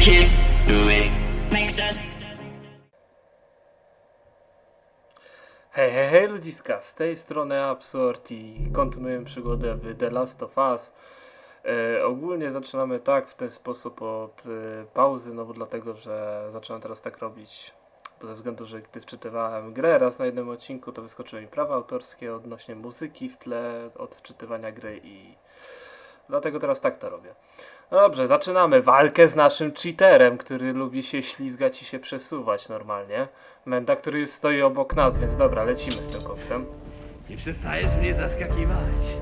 it, do it. Makes us. Hej, hej, hej ludziska, z tej strony Absurd i kontynuujemy przygodę w The Last of Us. E, ogólnie zaczynamy tak, w ten sposób od e, pauzy, no bo dlatego, że zacząłem teraz tak robić, bo ze względu, że gdy wczytywałem grę raz na jednym odcinku, to wyskoczyły mi prawa autorskie odnośnie muzyki w tle od wczytywania gry i dlatego teraz tak to robię. Dobrze, zaczynamy walkę z naszym cheaterem, który lubi się ślizgać i się przesuwać normalnie. Menda, który stoi obok nas, więc dobra, lecimy z tym koksem. Nie przestajesz mnie zaskakiwać.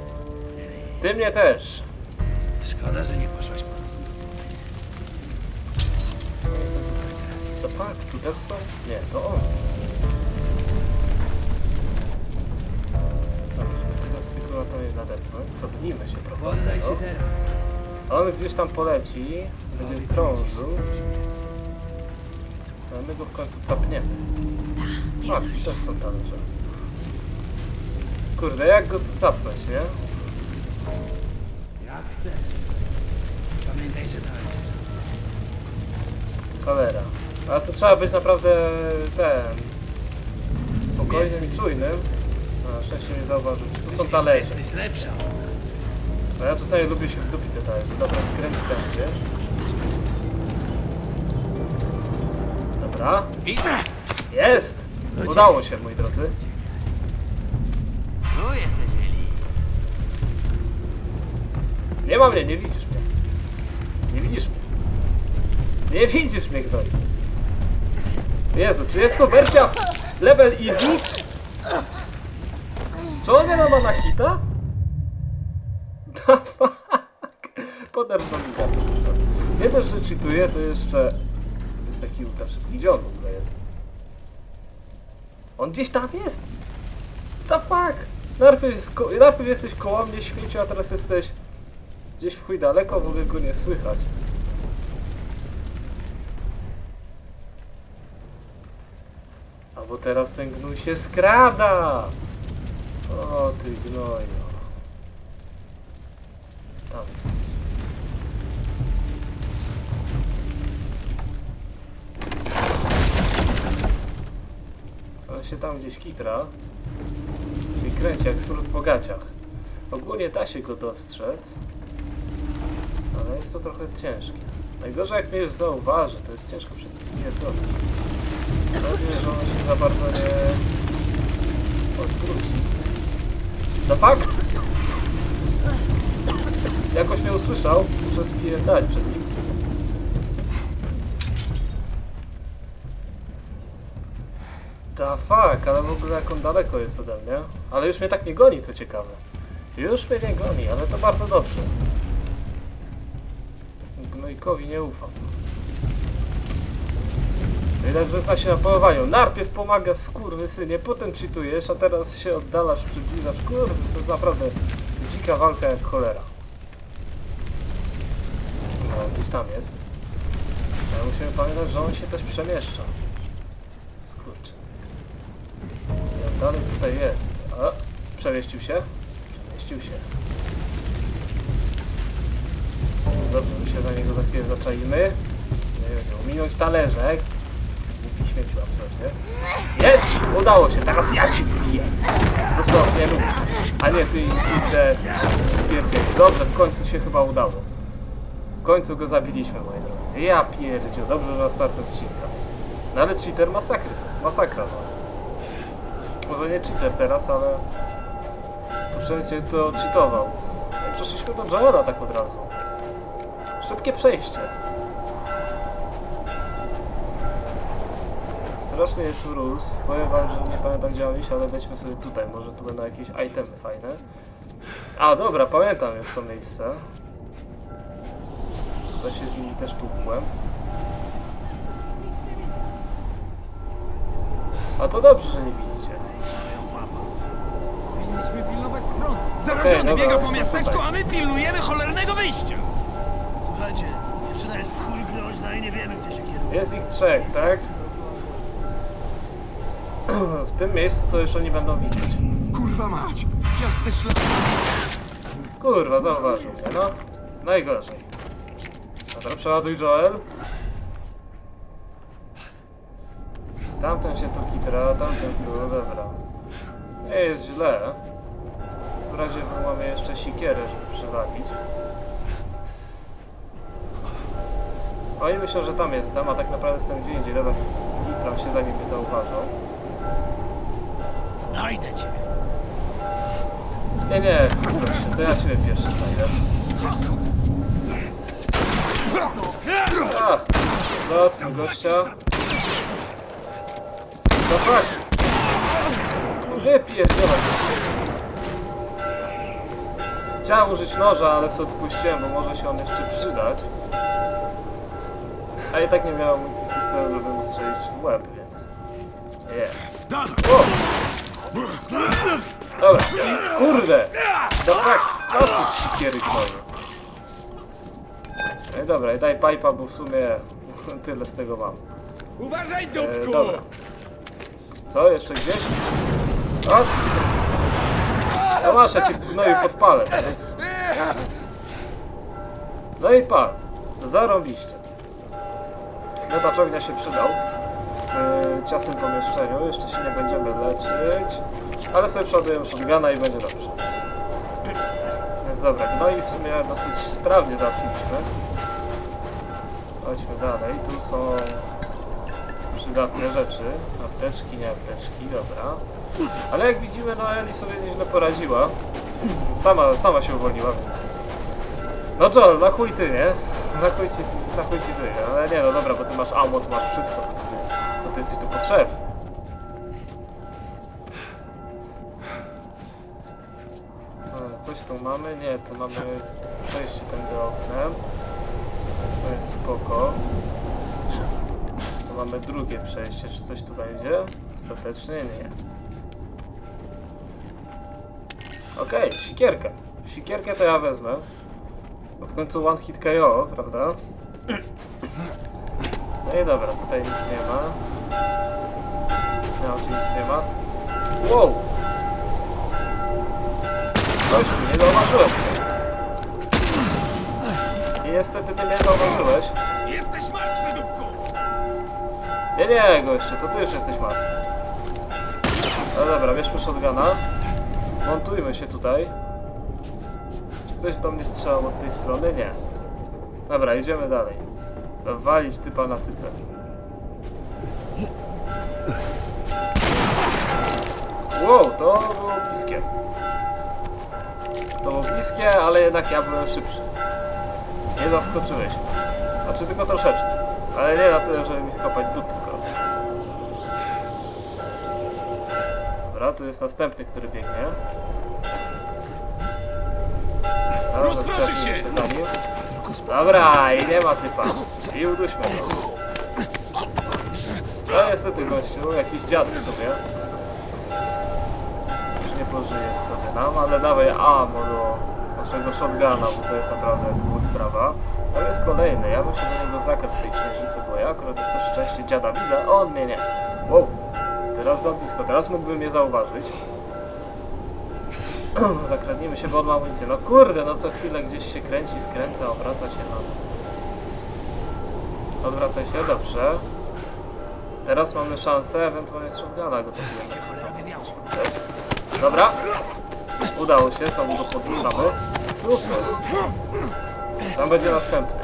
Ty mnie też. Szkoda, że nie poszłaś po prostu do To pak, tu też są? Nie, to on. Dobra, żeby teraz tylko na to nie nadepnąć. Cofnijmy się Poddaj tego. się teraz. On gdzieś tam poleci, będzie krążył. A my go w końcu capniemy. A, tu też są talerze. Kurde, jak go tu capnąć, nie? Jak chcesz. Pamiętaj, że tak. Cholera. Ale to trzeba być naprawdę ten. spokojnym i czujnym. A szczęście mnie zauważył. Tu są talerze? Jesteś lepsza. No ja czasami lubię się wdupić te talerze. Dobra, skręć tędy. Dobra. Jest! Udało się, moi drodzy. Tu jesteś, Eli. Nie ma mnie, nie widzisz mnie. Nie widzisz mnie. Nie widzisz mnie, Gnoj. Jezu, czy jest to wersja level easy? Czy on mnie ma na hita? The fuck? Podarz. Nie dość, że cheatuje, to jeszcze jest taki ultra szybki. Gdzie on w ogóle jest? On gdzieś tam jest! The fuck? Najpierw, jest ko- najpierw jesteś koło mnie śmieciu, a teraz jesteś gdzieś w chuj daleko, w ogóle go nie słychać. Albo teraz ten gnój się skrada! O ty gnoju. On się tam gdzieś kitra. Się kręci jak smród po gaciach. Ogólnie da się go dostrzec. Ale jest to trochę ciężkie. Najgorzej jak mnie już zauważy, to jest ciężko przed tym spierdolem. Pewnie, że on się za bardzo nie odwróci. No fakt! Jakoś mnie usłyszał, muszę spierdać przed nim. Da fuck, ale w ogóle jak on daleko jest ode mnie. Ale już mnie tak nie goni, co ciekawe. Już mnie nie goni, ale to bardzo dobrze. Gnojkowi nie ufam. Widać, że zna się na polowaniu. Najpierw pomaga skurwysynie, potem cheatujesz, a teraz się oddalasz, przybliżasz. Kurde, to jest naprawdę dzika walka jak cholera. No, gdzieś tam jest. Ale musimy pamiętać, że on się też przemieszcza. Skurczy. I on dalej tutaj jest. A, przemieścił się? Przemieścił się. Dobrze, my się za niego za chwilę zaczaimy. Nie wiem, ominąć talerzek. Głupi śmieciu absolutnie. Jest! Udało się, teraz ja ci biję. Dosłownie lub. A nie, ty pierdzieli. Dobrze, w końcu się chyba udało. W końcu go zabiliśmy, moi drodzy. Ja pierdziu, dobrze, że na start odcinka. No ale cheater masakry. Masakra, no. Może nie cheater teraz, ale... Poprzednio to cheatował. No przeszliśmy do Joela tak od razu. Szybkie przejście. Strasznie jest mróz. Powiem wam, że nie pamiętam gdzie mam iść, ale wejdźmy sobie tutaj. Może tu będą jakieś itemy fajne. A, dobra, pamiętam już to miejsce. Tutaj się z nimi też tłukłem. A to dobrze, że nie widzicie. Powinniśmy pilnować schronu. Okej, dobra, biega po są miasteczku, tutaj. a my pilnujemy cholernego wyjścia. Słuchajcie, dziewczyna jest w chuj groźna i nie wiemy, gdzie się kieruje. Jest ich trzech, tak? W tym miejscu to już oni będą widzieć. Kurwa mać. Jasny szlak. Kurwa, zauważył mnie, no. Najgorzej. Dobra, przeładuj Joel. Tamten się tu kitra, tamten tu, dobra. Nie jest źle. W razie mamy jeszcze sikierę, żeby przewabić. No i myślę, że tam jestem, a tak naprawdę jestem gdzie indziej. Dobra, kitram się zanim mnie zauważą. Znajdę cię. Nie, nie, kurwa to ja ciebie pierwszy znajdę. Los gościa. No tak. Wypierdzielaj. Chciałem użyć noża, ale sobie odpuściłem, bo może się on jeszcze przydać. A i tak nie miałem w pistoletu, żeby mu strzelić w łeb, więc... Nie. O! Dobra, kurde! No tak, masz tu sikiery gnoju. No i dobra, i daj pipa, bo w sumie tyle z tego mam. Uważaj, E, dobra. Co, jeszcze gdzieś? O! No masz, ja ci gnoju podpalę teraz. No i patrz, zarąbiście. Miotacz ognia się przydał w ciasnym pomieszczeniu. Jeszcze się nie będziemy leczyć, ale sobie przeładujemy shotguna i będzie dobrze. Więc dobra, no i w sumie dosyć sprawnie załatwiliśmy. Chodźmy dalej, tu są przydatne rzeczy. Apteczki, nie apteczki, dobra. Ale jak widzimy, no Eli sobie nieźle poradziła. Sama, sama się uwolniła, więc... No Joel, na chuj ty, nie? Na chuj ci, na chuj ci ty, ale nie, no dobra, bo ty masz ammo, masz wszystko, to ty jesteś tu potrzebny. E, Coś tu mamy? Nie, tu mamy przejście tędy oknem. Co jest spoko. Tu mamy drugie przejście. Czy coś tu będzie? Ostatecznie nie. Okej, sikierkę. Sikierkę to ja wezmę. Bo w końcu one hit KO, prawda? No i dobra, tutaj nic nie ma. No, tu nic nie ma. Wow! Gościu, nie zauważyłem cię. Niestety ty mnie zauważyłeś. Jesteś martwy, dupku! Nie, nie, gościu, to ty już jesteś martwy. No dobra, bierzmy shotguna. Montujmy się tutaj. Czy ktoś do mnie strzelał od tej strony? Nie. Dobra, idziemy dalej. Walić typa na cyce. Wow, to było bliskie. To było bliskie, ale jednak ja byłem szybszy. Nie zaskoczyłeś mnie. Znaczy tylko troszeczkę. Ale nie na tyle, żeby mi skopać dupsko. Dobra, tu jest następny, który biegnie. Dobra, Rozproszy się! za nim. Dobra, i nie ma typa. I uduśmy go. No niestety gościu, jakiś dziad w sobie. Już nie pożyjesz sobie nam, ale dawaj ammo do naszego shotguna, bo to jest naprawdę cool sprawa. Tam jest kolejny, ja bym się do niego zakradł w tej księżycy, bo ja akurat jest też szczęście dziada widzę, a on mnie nie. Wow, teraz za blisko, teraz mógłby mnie zauważyć. Zakradnijmy się, bo on ma amunicję. No kurde, no co chwilę gdzieś się kręci, skręca, obraca się, no. Odwracaj się, dobrze. Teraz mamy szansę ewentualnie z shotguna go podnieść. Dobra. Udało się, znowu go podniszamy. Super. Tam będzie następny.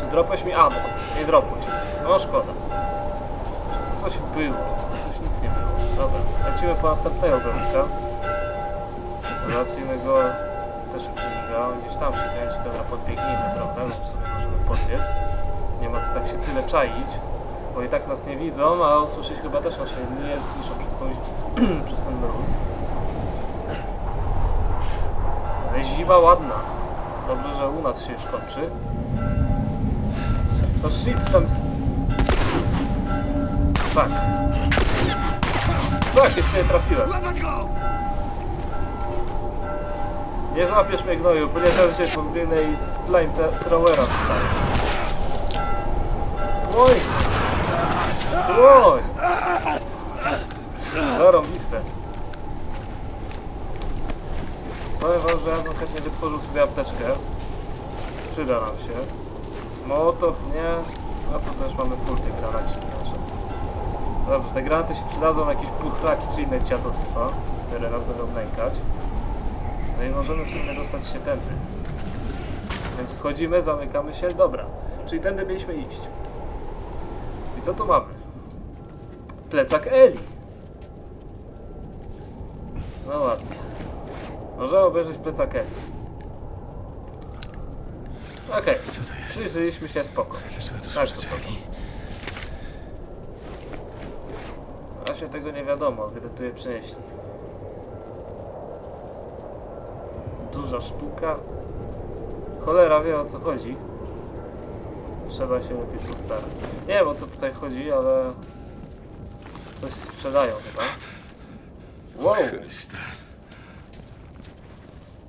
Czy dropłeś mi ammo? Nie dropłeś. No szkoda. Czy coś było? Coś nic nie było. Dobra, lecimy po następnego gostka. Załatwimy go też on gdzieś tam się kręci, dobra, podbiegnijmy trochę, bo w sumie możemy podbiec. Nie ma co tak się tyle czaić, bo i tak nas nie widzą, a usłyszeć chyba też on się nie słyszą przez, tą, przez ten mróz. Ale zima ładna. Dobrze, że u nas się już kończy. To shit tam... Tak. Tak, jeszcze nie trafiłem. Nie złapiesz mnie gnoju, ponieważ się pobiegnę i z flamethrowera wstaję. Oj! Oj! Powiem wam, że ja bym chętnie wytworzył sobie apteczkę. Przyda nam się. Mołotow nie, no to też mamy full tych granacik. także Dobrze, te granaty się przydadzą na jakieś purchlaki czy inne dziadostwa, które nas będą nękać. No i możemy w sumie dostać się tędy. Więc wchodzimy, zamykamy się, dobra. Czyli tędy mieliśmy iść. I co tu mamy? Plecak Eli. No ładnie. Możemy obejrzeć plecak Eli. Okej, Co to jest? przyjrzeliśmy się spoko. Dlaczego to to co? Eli? Właśnie tego nie wiadomo, to tu je przynieśli. Duża sztuka. Cholera wie o co chodzi. Trzeba się lepiej postarać. Nie wiem o co tutaj chodzi, ale coś sprzedają chyba. Wow! Chryste.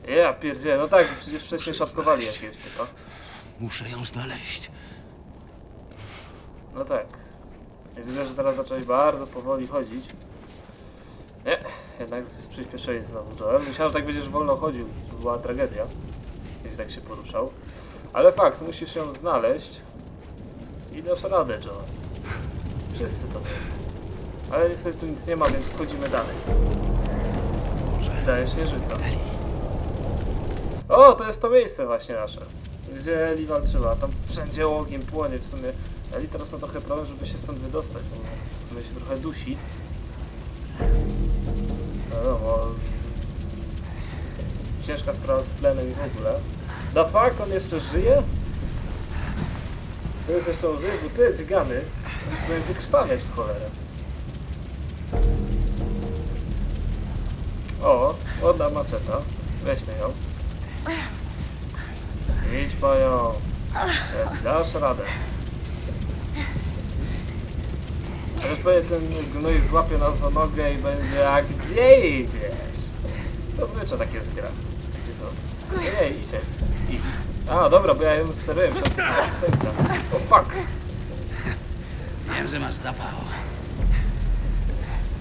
Ja pierdzie, no tak, przecież wcześniej szatkowali jakiegoś typa. Muszę ją znaleźć. No tak. I widzę, że teraz zacząłeś bardzo powoli chodzić. Nie, jednak przyspieszyłeś znowu Joel. Myślałem, że tak będziesz wolno chodził. To była tragedia. Jeśli tak się poruszał. Ale fakt, musisz ją znaleźć. I dasz radę, Joel. Wszyscy to wiedzą. Ale niestety tu nic nie ma, więc wchodzimy dalej. Może. Daje śnieżyca. O, to jest to miejsce właśnie nasze. Gdzie Eli walczyła. Tam wszędzie ogień płonie w sumie. Eli teraz ma trochę problem, żeby się stąd wydostać, bo w sumie się trochę dusi. No wiadomo. Ciężka sprawa z tlenem i w ogóle. Da fuck, on jeszcze żyje? To jest jeszcze on żyje, bo te dźgany będą wykrwawiać w cholerę. O, ładna maczeta. Weźmy ją. Idź. E, Dasz radę. Chociaż pewnie ten gnój złapie nas za nogę i będzie, a gdzie idziesz? Zazwyczaj takie jest gra. Takie są. Nie, nie, idźcie. Idź. A, dobra, bo ja ją steruję. O fuck. Wiem, że masz zapał.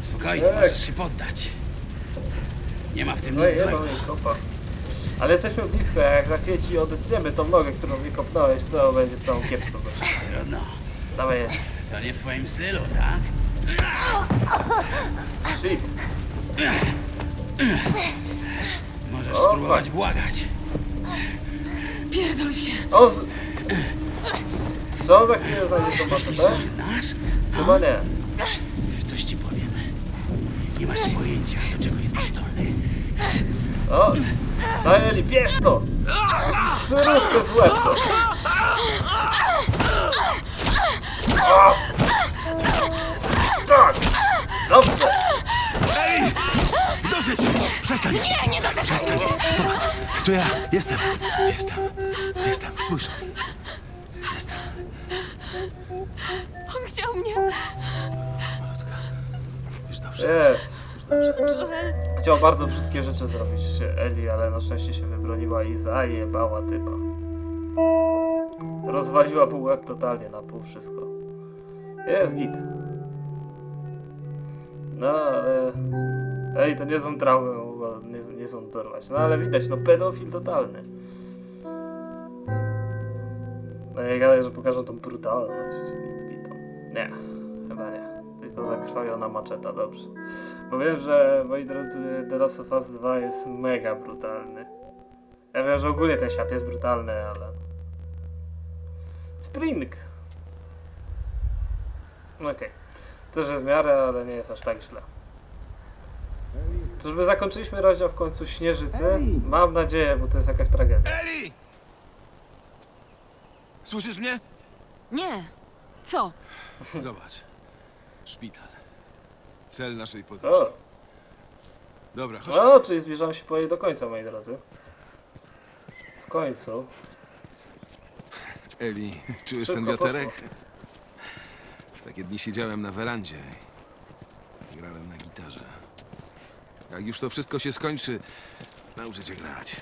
Spokojnie, możesz się poddać. Nie ma w tym nic złego. kopa. Ale jesteśmy blisko, jak za chwilę ci odetniemy tą nogę, którą mi kopnąłeś, to będzie z całą kiepską. Trudno. Dawaj, jedź. To nie w twoim stylu, tak? shit. Możesz O, spróbować tak. błagać. Pierdol się. On z... Czy on za chwilę znajdzie tą Myślisz, maczetę? że mnie znasz? Chyba nie. Coś ci powiem. Nie masz pojęcia, do czego jesteś zdolny. O! Daj Eli, bierz to! Syrupkę z łebką! O! Tak! Dobrze! Ej! Dosyć! Przestań! Nie, nie dotykaj Przestań! Popatrz! To ja! Jestem! Jestem! Jestem! Spójrz! Jestem! On chciał mnie. Malutka. Już dobrze. Jest. Joel. Chciał bardzo brzydkie rzeczy zrobić Eli, ale na szczęście się wybroniła i zajebała typa. Rozwaliła pół łeb totalnie na pół wszystko. Jest git. No ale... Ej, to nie są traumy, mogła- nie, nie są dorwać. No ale widać, no pedofil totalny. No nie gadaj, że pokażą tą brutalność. Nie, Tylko zakrwawiona maczeta, dobrze. Bo wiem, że moi drodzy, The Last of Us 2 jest mega brutalny. Ja wiem, że ogólnie ten świat jest brutalny, ale... Spring! Okej. Też jest w miarę, ale nie jest aż tak źle. Czyżby zakończyliśmy rozdział w końcu Śnieżycy? Mam nadzieję, bo to jest jakaś tragedia. Eli! Słyszysz mnie? Nie. Co? Zobacz. Szpital. Cel naszej podróży. O, Dobra, chodź. no, czyli zbliżamy się powoli do końca, moi drodzy. W końcu. Eli, czujesz ten Szybko wiaterek? W takie dni siedziałem na werandzie i grałem na gitarze. Jak już to wszystko się skończy, nauczę cię grać.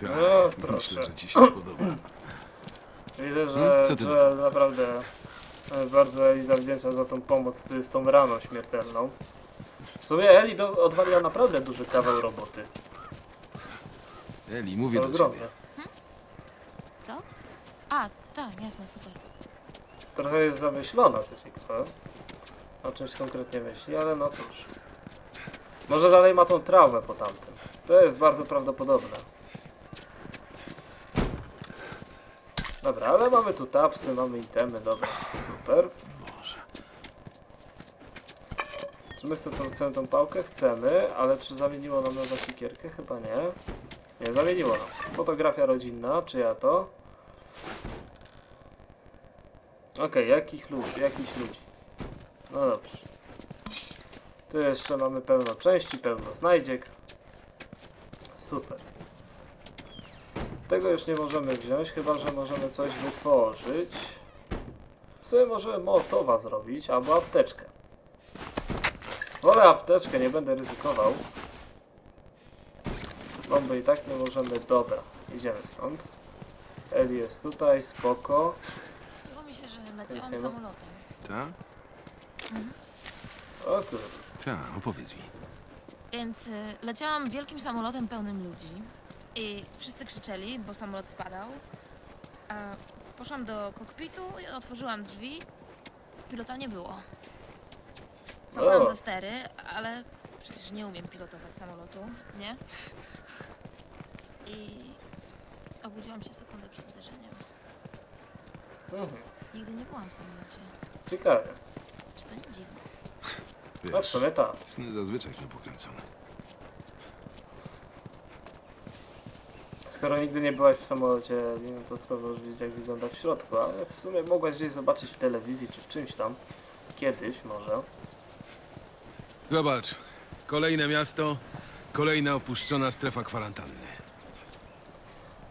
Tak, O, proszę. myślę, że ci się spodoba. Widzę, że, Hmm? Co ty na że naprawdę bardzo Eli zawdzięcza za tą pomoc z, z tą raną śmiertelną. W sumie Eli do, odwaliła naprawdę duży kawał roboty. Eli, mówię To do ogromne. ciebie. Co? A, tak, jasne, super. Trochę jest zamyślona, co ciekawe. o czymś konkretnie myśli, ale no cóż. Może dalej ma tą trawę po tamtym. To jest bardzo prawdopodobne. Dobra, ale mamy tu tapsy, mamy itemy, dobra, super. Czy my chcemy tą, chcemy tą pałkę? Chcemy, ale czy zamieniło nam na sikierkę? Chyba nie. Nie, zamieniło nam. Fotografia rodzinna, czyja to? Okej, jakich ludzi, jakichś ludzi. No dobrze. Tu jeszcze mamy pełno części, pełno znajdziek. Super. Tego już nie możemy wziąć, chyba że możemy coś wytworzyć. Sobie możemy mołotowa zrobić, albo apteczkę. Wolę apteczkę, nie będę ryzykował. Bomby i tak nie możemy. Dobra, idziemy stąd. Eli jest tutaj, spoko. Zdało mi się, że leciałam nie ma. samolotem. Ta? O kurde. Ta, opowiedz mi. Więc y, leciałam wielkim samolotem pełnym ludzi. I wszyscy krzyczeli, bo samolot spadał. A poszłam do kokpitu i otworzyłam drzwi. Pilota nie było. Złapałam O. za stery, ale przecież nie umiem pilotować samolotu, nie? I obudziłam się sekundę przed zderzeniem. Mhm. Nigdy nie byłam w samolocie. Ciekawe. Czy to nie dziwne? No w Wiesz, sumie tak. sny zazwyczaj są pokręcone. Skoro nigdy nie byłaś w samolocie, no to skoro możesz wiedzieć jak wygląda w środku, ale w sumie mogłaś gdzieś zobaczyć w telewizji czy w czymś tam. Kiedyś może. Zobacz, kolejne miasto, kolejna opuszczona strefa kwarantanny.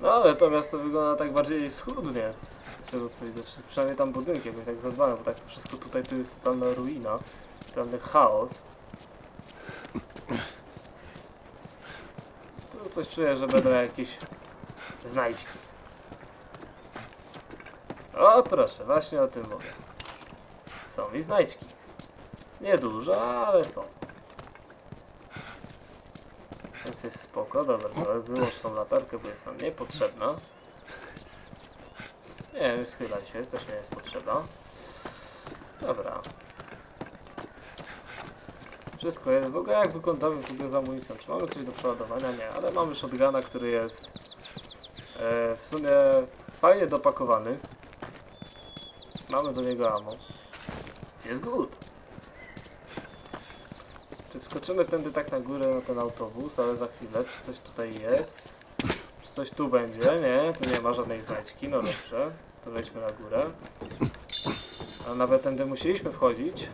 No ale to miasto wygląda tak bardziej schludnie. Z tego co widzę, Przy- przynajmniej tam budynki jakoś tak zadbałem, bo tak to wszystko tutaj tu jest totalna ruina, totalny chaos. Tu coś czuję, że będą jakieś znajdźki. O proszę, właśnie o tym mówię. Są i znajdźki. Niedużo, ale są. Więc jest spoko, dobra, to wyłącz tą latarkę, bo jest nam niepotrzebna. Nie, nie schylaj się, też nie jest potrzebna. Dobra. Wszystko jest. W ogóle jak wyglądamy w ogóle z amunicją? Czy mamy coś do przeładowania? Nie, ale mamy shotguna, który jest e, w sumie fajnie dopakowany. Mamy do niego ammo. Jest good. Czy wskoczymy tędy tak na górę na ten autobus, ale za chwilę, czy coś tutaj jest? Czy coś tu będzie? Nie, tu nie ma żadnej znajdźki, no dobrze. To wejdźmy na górę. A nawet tędy musieliśmy wchodzić.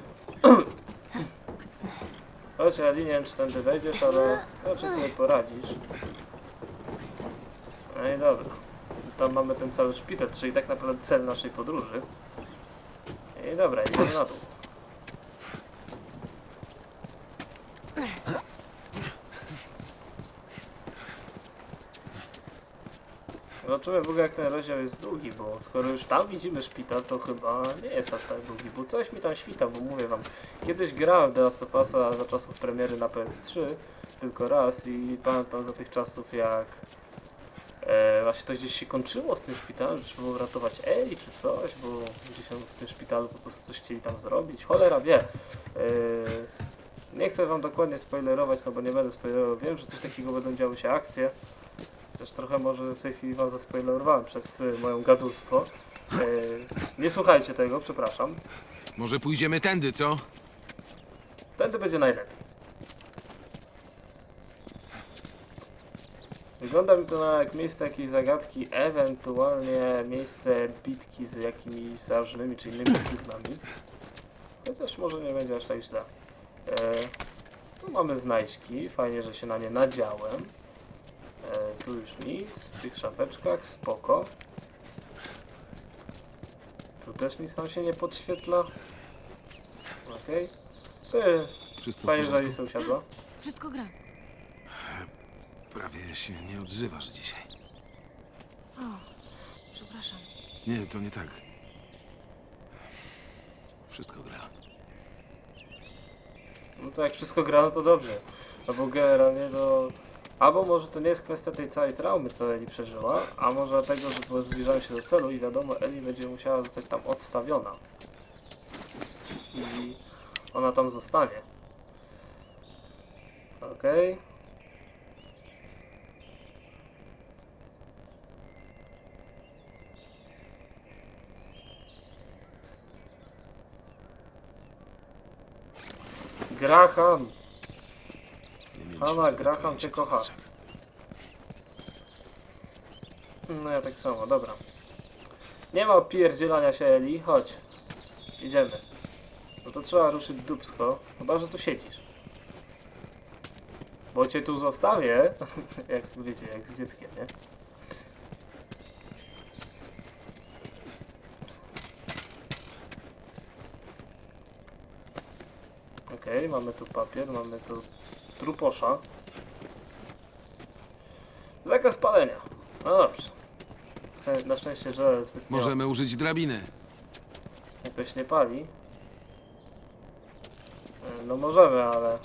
Chodź, Eli, nie wiem czy tędy wejdziesz, ale raczej sobie poradzisz. No i dobra. Tam mamy ten cały szpital, czyli tak naprawdę cel naszej podróży. I dobra, idziemy na dół. Zobaczymy w ogóle jak ten rozdział jest długi, bo skoro już tam widzimy szpital, to chyba nie jest aż tak długi, bo coś mi tam świta, bo mówię wam, kiedyś grałem The Last of Us'a za czasów premiery na PS3, tylko raz i pamiętam za tych czasów jak e, właśnie to gdzieś się kończyło z tym szpitalem, że trzeba było ratować Eli czy coś, bo gdzieś tam w tym szpitalu po prostu coś chcieli tam zrobić, cholera wie. E, nie chcę wam dokładnie spoilerować, no bo nie będę spoilerował, wiem, że coś takiego będą działy się akcje, też trochę może w tej chwili was zaspoilerowałem przez y, moją gadulstwo. Y, nie słuchajcie tego, przepraszam. Może pójdziemy tędy, co? Tędy będzie najlepiej. Wygląda mi to na jak miejsce jakiejś zagadki, ewentualnie miejsce bitki z jakimiś zarżnymi czy innymi głównami. Chociaż może nie będzie aż tak źle. E, tu mamy znajdźki, fajnie, że się na nie nadziałem. E, tu już nic, w tych szafeczkach, spoko. Tu też nic nam się nie podświetla. Okej. Okay. W Fajnie, że usiadła. Wszystko gra. Prawie się nie odzywasz dzisiaj. O, przepraszam. Nie, to nie tak. Wszystko gra. No to jak wszystko gra, no to dobrze. No bo generalnie to... Albo może to nie jest kwestia tej całej traumy, co Eli przeżyła, a może dlatego, że bo zbliżają się do celu i wiadomo, Eli będzie musiała zostać tam odstawiona. I ona tam zostanie. Okej. Graham! Nie mieliśmy Anna, wtedy Graham cię kocha. No ja tak samo, dobra. Nie ma opierdzielania się Eli, chodź. Idziemy. No to trzeba ruszyć dupsko, chyba że tu siedzisz. Bo cię tu zostawię, jak wiecie, jak z dzieckiem, nie? Okej, mamy tu papier, mamy tu truposza. Zakaz palenia. No dobrze. Na szczęście, że zbytnio Możemy użyć drabiny. jakoś nie pali. E, No możemy, ale...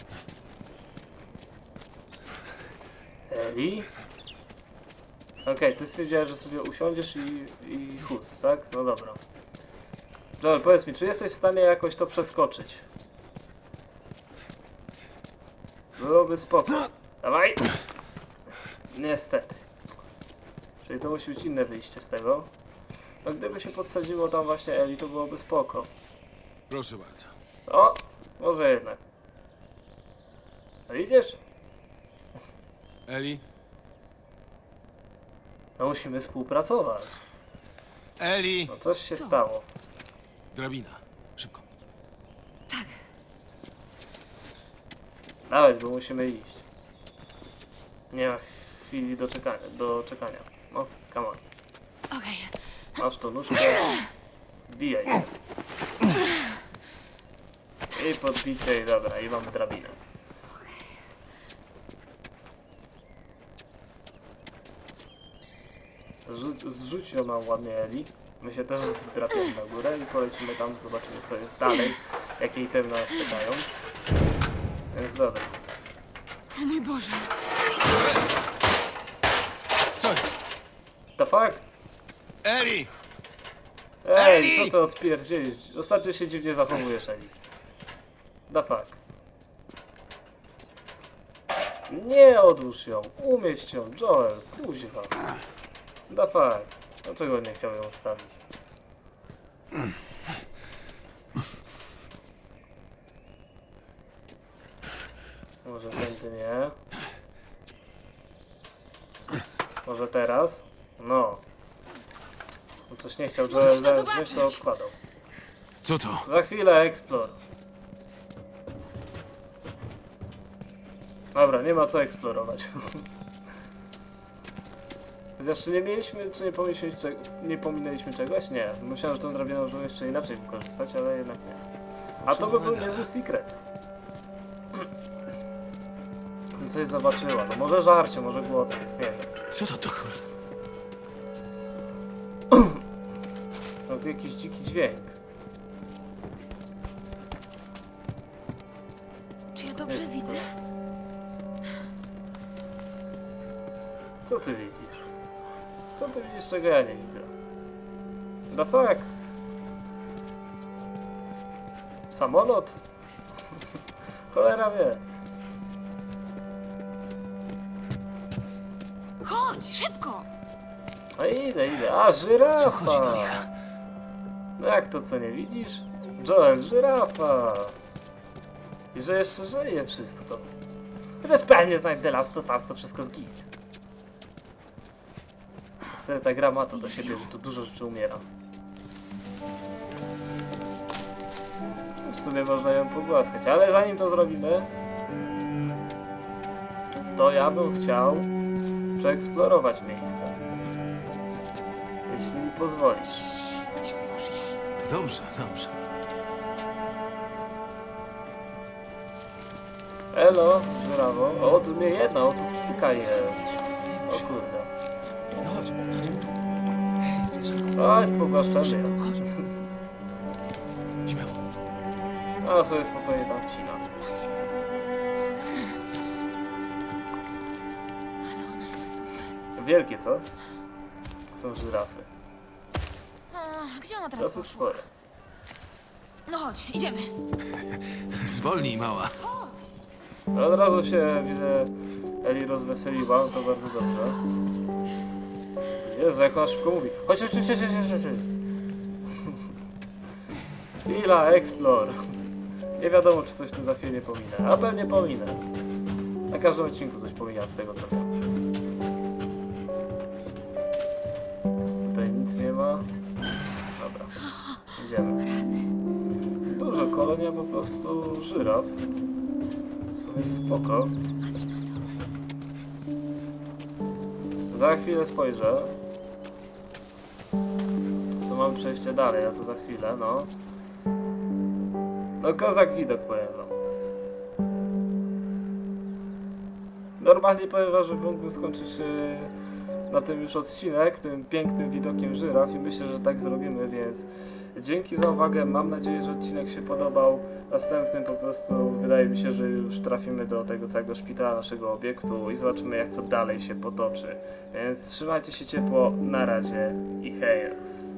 Eli? Okej, ty stwierdziłeś, że sobie usiądziesz i, i chust, tak? No dobra. Joel, powiedz mi, czy jesteś w stanie jakoś to przeskoczyć? Byłoby spoko. Dawaj! Niestety. Czyli to musi być inne wyjście z tego. No gdyby się podsadziło tam właśnie Eli, to byłoby spoko. Proszę bardzo. O! Może jednak. No idziesz? Eli? No musimy współpracować. Eli! No coś się stało. Drabina. Szybko. Nawet, bo musimy iść. Nie ma chwili do czekania. Do czekania. No, come on. Masz tą nóżkę. Wbijaj się. I podbicie i dobra, i mamy drabinę. Zrzuć, zrzuć ją nam ładnie Eli. My się też drapiemy na górę i polecimy tam, zobaczymy co jest dalej, jakie itemy nas czekają. Więc dobra. O mój Boże. Co? The fuck? Eli! Ej, Eli! co ty odpierdzielisz? Ostatnio się dziwnie zachowujesz, Eli. The fuck. Nie odłóż ją, umieść ją, Joel, kuźwa. The fuck. Dlaczego nie chciał ją wstawić? Może tędy nie. Może teraz? No. On coś nie chciał, Musisz Joel to wziąć, to zobaczyć. odkładał. Co to? Za chwilę explore. Dobra, nie ma co eksplorować. Chociaż czy nie mieliśmy, czy nie pominęliśmy, cze- nie pominęliśmy czegoś? Nie. Myślałem, że tą drabiną możemy jeszcze inaczej wykorzystać, ale jednak nie. A to by był niezły secret. Coś zobaczyła. No może żarcie, może głodem jest, nie wiem. Co to to? No tu jakiś dziki dźwięk. Czy ja dobrze Jest. widzę? Co ty widzisz? Co ty widzisz, czego ja nie widzę? The fuck? Samolot? Cholera wie. Chodź, szybko! No idę, idę. A, żyrafa! Co chodzi do licha? No jak to, co nie widzisz? Joel, żyrafa! I że jeszcze żyje wszystko. Chociaż pewnie The Last of Us, to wszystko zginie. Niestety ta gra ma to do siebie, że tu dużo rzeczy umiera. W sumie można ją pogłaskać, ale zanim to zrobimy, to ja bym chciał przeeksplorować miejsce. Jeśli mi pozwolisz. Nie zmusz jej. Dobrze, dobrze. Elo, żurawo. O, tu nie jedna, o, tu kilka jest. O kurde. No chodź, chodź. Hej, zwierzęko. Chodź, ją. chodź. Śmiało. A sobie spokojnie tam wcina. Wielkie, co? Są żyrafy. A, gdzie ona teraz Dosyć poszła? spore. No chodź, idziemy. Zwolnij, mała. No, od razu się widzę, Eli rozweseliła, to bardzo dobrze. Jezu, jak ona szybko mówi. Chodź, chodź, chodź, chodź, chodź, chodź. Chwila, explore. Nie wiadomo, czy coś tu za chwilę nie pominę, a pewnie pominę. Na każdym odcinku coś pominam z tego, co wiem. Idziemy. Dużo kolonia po prostu żyraf. W sumie spoko. Za chwilę spojrzę. To mam przejście dalej, a to za chwilę, no. No kozak widok powiem wam. Normalnie powiem wam, że mógłbym skończyć na tym już odcinek, tym pięknym widokiem żyraf i myślę, że tak zrobimy, więc dzięki za uwagę, mam nadzieję, że odcinek się podobał. Następnym po prostu wydaje mi się, że już trafimy do tego całego szpitala naszego obiektu i zobaczymy jak to dalej się potoczy. Więc trzymajcie się ciepło, na razie i hejs.